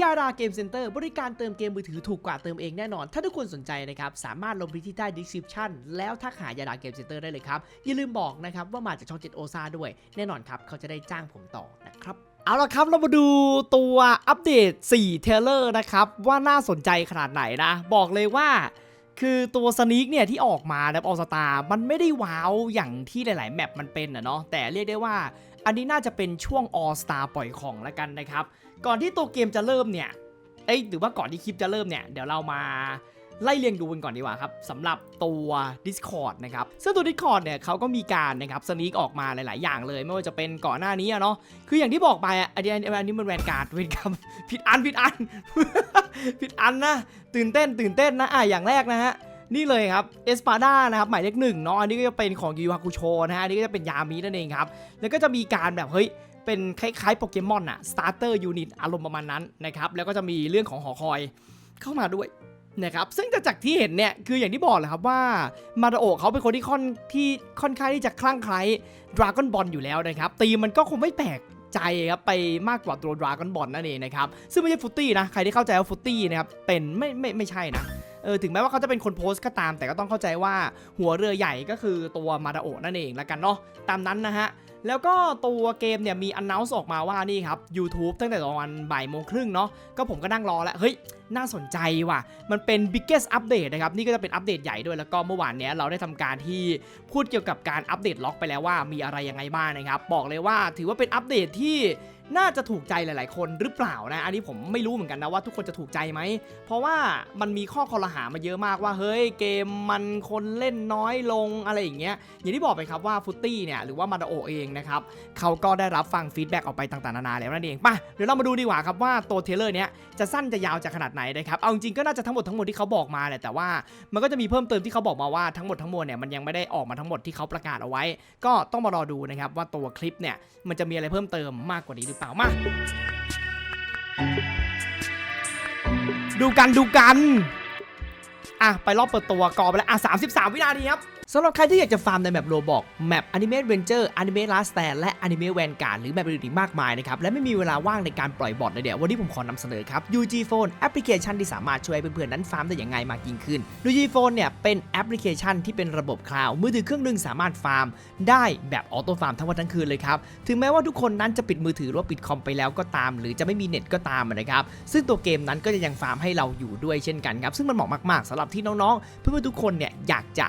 ยาดาเกมเซ็นเตอร์บริการเติมเกมมือถือถูกกว่าเติมเองแน่นอน ถ้าทุกคนสนใจนะครับ สามารถลงไปที่ใต้ description แล้วทักหายาดาเกมเซ็นเตอร์ได้เลยครับ อย่าลืมบอกนะครับว่ามาจากช่องเจ็ดโอซาด้วย แน่นอนครับ เขาจะได้จ้างผมต่อนะครับเอาละครับเรามาดูตัวอัปเดต 4 เทเลอร์นะครับ ว่าน่าสนใจขนาดไหนนะ บอกเลยว่าคือตัวสนีกเนี่ยที่ออกมาแล้วออสตามันไม่ได้ว้าวอย่างที่หลาย ๆ แมปมันเป็นอะเนาะแต่เรียกได้ว่าอันนี้น่าจะเป็นช่วง All Star ปล่อยของแล้วกันนะครับ ก่อนที่ตัวเกมจะเริ่มเนี่ย เอ้ยหรือว่าก่อนที่คลิปจะเริ่มเนี่ย เดี๋ยวเรามาไล่เรียงดูกันก่อนดีกว่าครับสำหรับตัว Discord นะครับ ซึ่งตัว Discord เนี่ยเขาก็มีการนะครับสนีกออกมาหลาย ๆ อย่างเลย ไม่ว่าจะเป็นก่อนหน้านี้เนาะคืออย่างที่บอกไปอะอันนี้อันนี้อันนี้มันแวนการ์ดเวนครับผิดอันผิดอัน ผิดอันนะ ตื่นเต้นตื่นเต้นนะอะอย่างแรกนะฮะนี่เลยครับเอสปาด้านะครับหมายเลขหนึ่งเนาะอันนี้ก็จะเป็นของยูฮาคุโชนะฮะอันนี้ก็จะเป็นยามีนั่นเองครับแล้วก็จะมีการแบบเฮ้ย เป็นคล้ายๆโปเกมอนอะสตาร์เตอร์ยูนิตอารมณ์ประมาณนั้นนะครับแล้วก็จะมีเรื่องของหอคอยเข้ามาด้วยนะครับซึ่งจากที่เห็นเนี่ยคืออย่างที่บอกแหละครับว่ามาดาโอเขาเป็นคนที่ค่อนที่ค่อนข้างที่จะคลั่งไคล้ดราก้อนบอลอยู่แล้วนะครับตีมันก็คงไม่แปลกใจครับไปมากกว่าตัวดราก้อนบอลนั่นเองนะครับซึ่งไม่ใช่ฟุตตี้นะใครที่เข้าใจว่าฟุตตี้นะครับเป็นไม่ไม่ไม่ใช่นะเออถึงแม้ว่าเขาจะเป็นคนโพสต์ก็ตาม แต่ก็ต้องเข้าใจว่าหัวเรือใหญ่ก็คือตัวมาดาโอนั่นเองแล้วกันเนาะตามนั้นนะฮะ แล้วก็ตัวเกมเนี่ยมีอันนาวส์ออกมาว่านี่ครับ YouTube ตั้งแต่ตอนวันบ่ายโมงครึ่งเนาะก็ผมก็นั่งรอแล้ว เฮ้ย น่าสนใจว่ะ มันเป็น biggest update นะครับ นี่ก็จะเป็นอัปเดตใหญ่ด้วยแล้วก็เมื่อวานเนี้ยเราได้ทำการที่พูดเกี่ยวกับการอัปเดตล็อกไปแล้วว่ามีอะไรยังไงบ้างนะครับ บอกเลยว่าถือว่าเป็นอัปเดตที่ น่าจะถูกใจหลาย ๆ คนหรือเปล่านะ อันนี้ผมไม่รู้เหมือนกันนะว่าทุกคนจะถูกใจไหม เพราะว่ามันมีข้อคอรหามาเยอะมากว่าเฮ้ยเกมมันคนเล่นน้อยลงอะไรอย่างเงี้ย อย่างที่บอกไปครับว่าฟุตตี้เนี่ยหรือว่ามาดาโอเองนะครับเขาก็ได้รับฟังฟีดแบ็กออกไปต่าง ๆ นานาแล้วนั่นเองป่ะเดี๋ยวเรามาดูดีกว่าครับว่าตัวเทเลอร์เนี้ยจะสั้นจะยาวจะขนาดไหนนะครับ เอาจริงก็น่าจะทั้งหมดทั้งหมดที่เขาบอกมาแหละแต่ว่ามันก็จะมีเพิ่มเติมที่เขาบอกมาว่าทั้งหมดทั้งมวลเนี่ยมันยังไม่ได้ออกมาทั้งหมดที่เขาประกาศเอาไว้ ก็ต้องมารอดูนะครับว่าตัวคลิปเนี่ยมันจะมีอะไรเพิ่มเติมมากกว่านี้หรือเปล่ามา ดูกันดูกัน อะ ไปรอบเปิดตัวกอไปแล้ว อะ 33 วินาทีครับ สำหรับใครที่อยากจะฟาร์มในแมปโรบอกแมป Anime Adventure Anime Last Stand และ Anime Vanguard หรือแมปอื่นอีกมากมายนะครับ และไม่มีเวลาว่างในการปล่อยบอทเลยเดี๋ยววันนี้ผมขอนำเสนอครับ UG Phone แอปพลิเคชันที่สามารถช่วยเพื่อนๆนั้นฟาร์มได้อย่างง่ายมากยิ่งขึ้น UG Phone เนี่ยเป็นแอปพลิเคชันที่เป็นระบบคลาวด์มือถือเครื่องหนึงสามารถฟาร์ม ได้แบบออโต้ฟาร์มทั้งวันทั้งคืนเลยครับถึงแม้ว่าทุกคนนั้นจะปิดมือถือหรือปิดคอมไปแล้วก็ตาม หรือจะไม่มีเน็ตก็ตามนะครับซึ่งตัวเกมนั้นก็จะยังฟาร์มให้เราอยู่ด้วยเช่นกันครับซึ่งมันเหมาะมากๆสำหรับที่น้องๆ เพื่อนๆทุกคนเนี่ยอยากจะ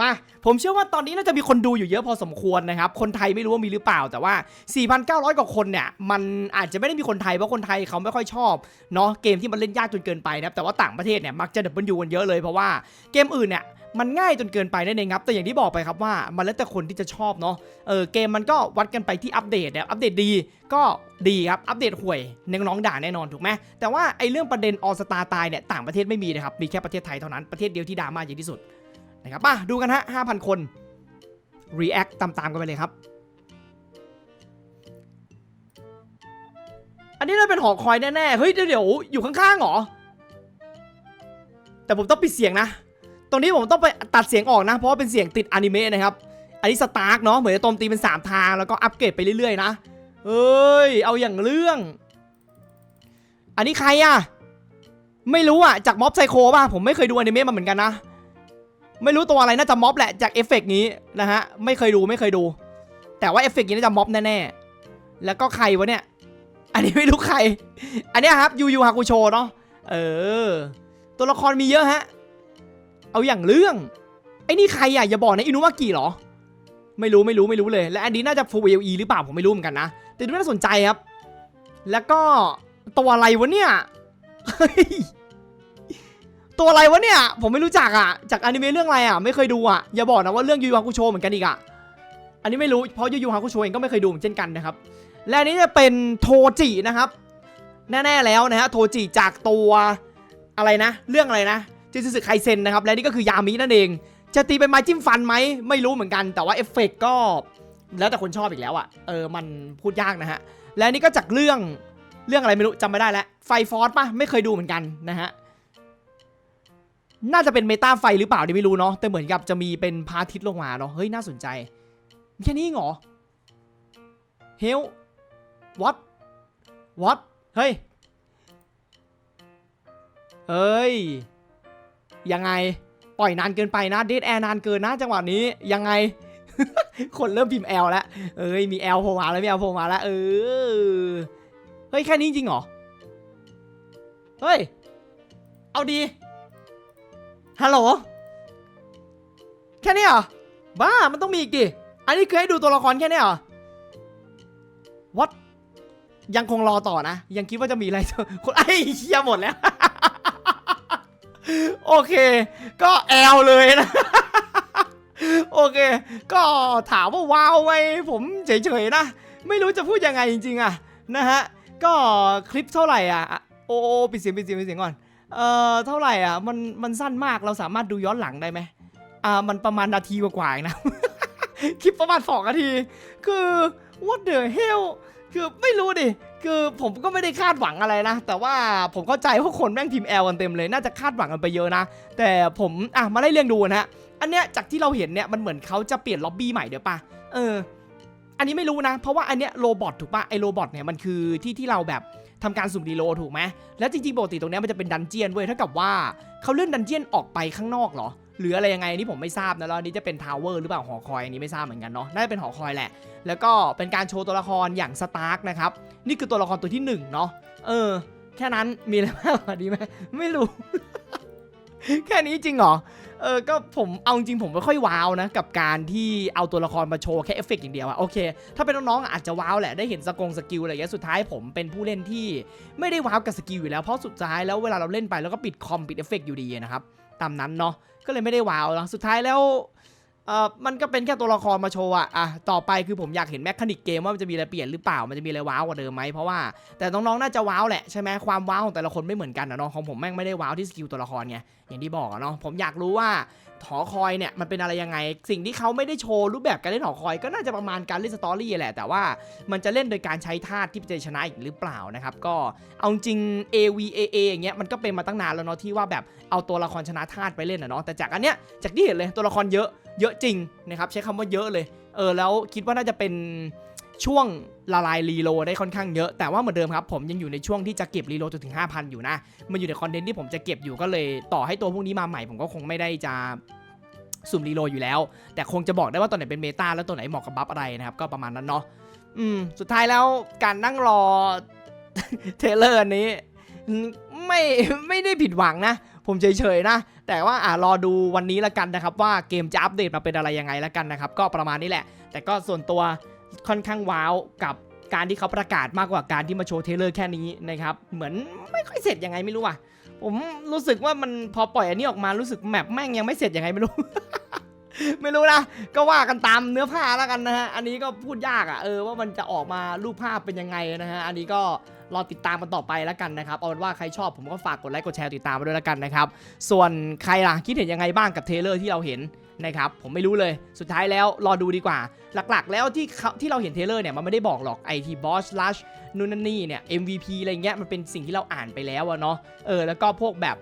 มา ผมเชื่อว่าตอนนี้น่าจะมีคนดูอยู่เยอะพอสมควรนะครับ คนไทยไม่รู้ว่ามีหรือเปล่า แต่ว่า 4,900 กว่าคนเนี่ย มันอาจจะไม่ได้มีคนไทย เพราะคนไทยเขาไม่ค่อยชอบเนาะ เกมที่มันเล่นยากจนเกินไปนะครับ แต่ว่าต่างประเทศเนี่ยมักจะดับเบิลยูกันเยอะเลย เพราะว่าเกมอื่นเนี่ยมันง่ายจนเกินไปนั่นเองครับ แต่อย่างที่บอกไปครับว่ามันแล้วแต่คนที่จะชอบเนาะ เออเกมมันก็วัดกันไปที่อัปเดตนี่ยอัปเดตดีก็ดีครับ อัปเดตห่วยน้องๆด่าแน่นอนถูกไหมแต่ว่าไอ้เรื่องประเด็นออสตาตายเนี่ยต่างประเทศไม่มีนะครับ มีแค่ประเทศไทยเท่านั้น ประเทศเดียวที่ดราม่าเยอะที่สุด นะครับมาดูกันฮะ5,000 คน react ตามๆกันไปเลยครับ อันนี้น่าเป็นหอคอยแน่ๆ เฮ้ย เดี๋ยวอยู่ข้างๆเหรอ แต่ผมต้องปิดเสียงนะ ตรงนี้ผมต้องไปตัดเสียงออกนะ เพราะว่าเป็นเสียงติดอนิเมะนะครับ อันนี้สตาร์กเนาะ เหมือนจะโจมตีเป็น 3 ทาง แล้วก็อัปเกรดไปเรื่อยๆนะเฮ้ย เอาอย่างเรื่อง อันนี้ใครอะไม่รู้อะจากม็อบไซโคป่ะ ผมไม่เคยดูอนิเมะมาเหมือนกันนะ ไม่รู้ตัวอะไรน่าจะม็อบแหละจากเอฟเฟกต์นี้นะฮะไม่เคยดูไม่เคยดู แต่ว่าเอฟเฟกต์นี้น่าจะม็อบแน่ๆแล้วก็ใครวะเนี่ย อันนี้ไม่รู้ใคร อันนี้ครับยูยูฮากุโชเนาะเออ ตัวละครมีเยอะฮะ เอาอย่างเรื่องไอ้นี่ใครอะอย่าบอกนะอินุวากิหรอ ไม่รู้ไม่รู้ไม่รู้เลย และอันนี้น่าจะฟูเอลีหรือเปล่าผมไม่รู้เหมือนกันนะ แต่ดูน่าสนใจครับ แล้วก็ตัวอะไรวะเนี่ย ตัวอะไรวะเนี่ย ผมไม่รู้จักอะ จากอนิเมะเรื่องอะไรอะ ไม่เคยดูอะ อย่าบอกนะว่าเรื่องยูยูฮาคุโชเหมือนกันอีกอะ อันนี้ไม่รู้ เพราะยูยูฮาคุโชเองก็ไม่เคยดูเช่นกันนะครับ และนี้จะเป็นโทจินะครับ แน่ๆแล้วนะฮะ โทจิจากตัวอะไรนะ เรื่องอะไรนะจิซึสึไคเซนนะครับ และนี่ก็คือยามินั่นเอง จะตีเป็นไม้จิ้มฟันไหม ไม่รู้เหมือนกัน แต่ว่าเอฟเฟกต์ก็ แล้วแต่คนชอบอีกแล้วอะ เออ มันพูดยากนะฮะ และนี่ก็จากเรื่อง เรื่องอะไรไม่รู้จำไม่ได้แล้ว ไฟฟอสป่ะ ไม่เคยดูเหมือนกันนะฮะ น่าจะเป็นเมตาไฟหรือเปล่าเนี่ไม่รู้เนาะแต่เหมือนกับจะมีเป็นพาทิตลงมาเนาะเฮ้ยน่าสนใจแค่นี้เหรอเฮลวัดวัดเฮ้ยเอ้ยยังไงปล่อยนานเกินไปนะเดทแอร์นานเกินนะจังหวะนี้ยังไง คนเริ่มพิมพ์แอลแล้วเอ้ยมีแอลโผล่มาแล้วมีแอลโผล่มาแล้วเออเฮ้ยแค่นี้จริงเหรอเฮ้ยเอาดี ฮัลโหล แค่นี้เหรอ บ้า มันต้องมีอีกดิ อันนี้คือให้ดูตัวละครแค่นี้เหรอ what ยังคงรอต่อนะ ยังคิดว่าจะมีอะไรคนไอ้เชียหมดแล้ว โอเค ก็แอลเลยนะโอเค ก็ถามว่าว้าวไหมผมเฉยๆนะ ไม่รู้จะพูดยังไงจริงๆอะนะฮะ ก็คลิปเท่าไหร่อะ โอโอ้ปิดเสียงปิดเสียงปิดเสียงก่อน เอ่อเท่าไหร่อะมันมันสั้นมากเราสามารถดูย้อนหลังได้ไหมอ่ามันประมาณนาทีกว่าๆเองนะ คลิปประมาณสองนาที คือ what the hell คือไม่รู้ดิ คือผมก็ไม่ได้คาดหวังอะไรนะ แต่ว่าผมเข้าใจว่าคนแม่งทีมแอลกันเต็มเลย น่าจะคาดหวังกันไปเยอะนะ แต่ผมอะมาไล่เรียงดูนะฮะ อันเนี้ยจากที่เราเห็นเนี่ยมันเหมือนเขาจะเปลี่ยนล็อบบี้ใหม่เดี๋ยวปะเออ อันนี้ไม่รู้นะ เพราะว่าอันเนี้ยโรบอทถูกปะไอโรบอทเนี่ยมันคือที่ที่เราแบบ ทำการสุ่มดีโลถูกไหมแล้วจริงๆปกติตรงนี้มันจะเป็นดันเจียนเว้ยเท่ากับว่าเขาเลื่อนดันเจียนออกไปข้างนอกเหรอหรืออะไรยังไงนี่ผมไม่ทราบนะแล้วนี้จะเป็นทาวเวอร์หรือเปล่าหอคอยอันนี้ไม่ทราบเหมือนกันเนาะน่าจะเป็นหอคอยแหละ แล้วก็เป็นการโชว์ตัวละครอย่างสตาร์กนะครับนี่คือตัวละครตัวที่หนึ่งเนาะเออแค่นั้นมีอะไรมากกว่านี้ไหมไม่รู้ แค่นี้จริงเหรอ เออ ก็ผมเอาจริงผมไม่ค่อยว้าวนะ กับการที่เอาตัวละครมาโชว์แค่เอฟเฟกต์อย่างเดียวอะโอเค ถ้าเป็นน้องๆอาจจะว้าวแหละได้เห็นสกงสกิลอะไรอย่างเงี้ยสุดท้ายผมเป็นผู้เล่นที่ไม่ได้ว้าวกับสกิลอยู่แล้วเพราะสุดท้ายแล้วเวลาเราเล่นไปแล้วก็ปิดคอมปิดเอฟเฟกต์อยู่ดีนะครับตามนั้นเนาะก็เลยไม่ได้ว้าวนะสุดท้ายแล้ว เออมันก็เป็นแค่ตัวละครมาโชว์อะอะ ต่อไปคือผมอยากเห็นแมคคานิกเกมว่ามันจะมีอะไรเปลี่ยนหรือเปล่า มันจะมีอะไรว้าวกว่าเดิมไหมเพราะว่าแต่น้องๆ น่าจะว้าวแหละใช่ไหมความว้าวของแต่ละคนไม่เหมือนกันนะเนาะของผมแม่งไม่ได้ว้าวที่สกิลตัวละครไง อย่างที่บอกอะเนาะ ผมอยากรู้ว่าหอคอยเนี่ยมันเป็นอะไรยังไง สิ่งที่เขาไม่ได้โชว์รูปแบบการเล่นหอคอย ก็น่าจะประมาณการเล่นสตอรี่แหละ แต่ว่ามันจะเล่นโดยการใช้ธาตุที่จะชนะอีกหรือเปล่านะครับ ก็เอาจริง AVAA อย่างเงี้ยมันก็เป็นมาตั้งนานแล้วเนาะที่ว่าแบบเอาตัวละครชนะธาตุไปเล่นนะเนาะ แต่จากอันเนี้ยจากที่เห็นเลยตัวละครเยอะ เยอะจริงนะครับใช้คำว่าเยอะเลย เออแล้วคิดว่าน่าจะเป็นช่วงละลายรีโลได้ค่อนข้างเยอะ แต่ว่าเหมือนเดิมครับผมยังอยู่ในช่วงที่จะเก็บรีโลจนถึง 5,000 อยู่นะ มันอยู่ในคอนเทนต์ที่ผมจะเก็บอยู่ก็เลยต่อให้ตัวพวกนี้มาใหม่ผมก็คงไม่ได้จะสุ่มรีโลอยู่แล้ว แต่คงจะบอกได้ว่าตัวไหนเป็นเมตาแล้วตัวไหนเหมาะกับบัฟอะไรนะครับ ก็ประมาณนั้นเนาะอืมสุดท้ายแล้วการนั่งรอเทเลอร์นี้ไม่ไม่ได้ผิดหวังนะ ผมเฉยๆนะ แต่ว่าอ่ารอดูวันนี้ละกันนะครับ ว่าเกมจะอัปเดตมาเป็นอะไรยังไงละกันนะครับ ก็ประมาณนี้แหละ แต่ก็ส่วนตัวค่อนข้างว้าวกับการที่เขาประกาศมากกว่าการที่มาโชว์เทเลอร์แค่นี้นะครับ เหมือนไม่ค่อยเสร็จยังไงไม่รู้ว่ะ ผมรู้สึกว่ามันพอปล่อยอันนี้ออกมารู้สึกแมปแม่งยังไม่เสร็จยังไงไม่รู้ ไม่รู้นะ ก็ว่ากันตามเนื้อผ้าแล้วกันนะฮะ อันนี้ก็พูดยากอะ่ะเออว่ามันจะออกมารูปภาพเป็นยังไงนะฮะ อันนี้ก็ รอติดตามกันต่อไปแล้วกันนะครับเอาเป็นว่าใครชอบผมก็ฝากกดไลค์กดแชร์ติดตามมาด้วยแล้วกันนะครับส่วนใครล่ะคิดเห็นยังไงบ้างกับเทเลอร์ที่เราเห็นนะครับผมไม่รู้เลยสุดท้ายแล้วรอดูดีกว่า หลักๆ แล้วที่ที่เราเห็นเทเลอร์เนี่ยมันไม่ได้บอกหรอกไอทีบอสลัชนู่นนั่นนี่เนี่ย MVP อะไรเงี้ยมันเป็นสิ่งที่เราอ่านไปแล้วอะเนาะเออแล้วก็พวกแบบ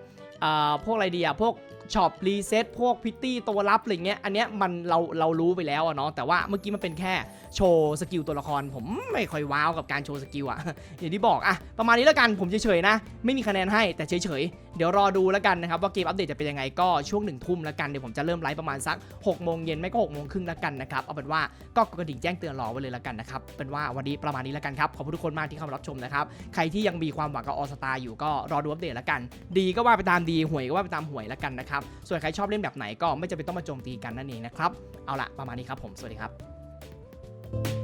อ่อพวกอะไรดีอะพวกช็อปรีเซ็ตพวกพิตตี้ตัวรับอะไรเงี้ยอันเนี้ยมันเราเรารู้ไปแล้วอะเนาะแต่ว่าเมื่อกี้มันเป็นแค่โชว์สกิลตัวละคร ผมไม่ค่อยว้าวกับการโชว์สกิลอะอย่างที่บอกอะประมาณนี้แล้วกันผมเฉยๆนะ ไม่มีคะแนนให้แต่เฉยๆ เดี๋ยวรอดูแล้วกันนะครับว่าเกมอัปเดตจะเป็นยังไงก็ช่วงหนึ่งทุ่มแล้วกันเดี๋ยวผมจะเริ่มไลฟ์ประมาณสัก6กโมงเย็นไม่ก็6กโมงครึ่งแล้วกันนะครับเอาเป็นว่าก็กดกระดิ่งแจ้งเตือนรอไว้เลยแล้วกันนะครับเป็นว่าวันนี้ประมาณนี้แล้วกันครับขอบคุณทุกคนมากที่เข้ามารับชมนะครับใครที่ยังมีความหวังกับออสตาอยู่ก็รอดูอัปเดตแล้วกัน ดีก็ว่าไปตามดีห่วยก็ว่าไปตามห่วยแล้วกันนะครับ ส่วนใครชอบเล่นแบบไหนก็ไม่จำเป็นต้องมาโจมตีกันนั่นเองนะครับ เอาละประมาณนี้ครับผม สวัสดีครับ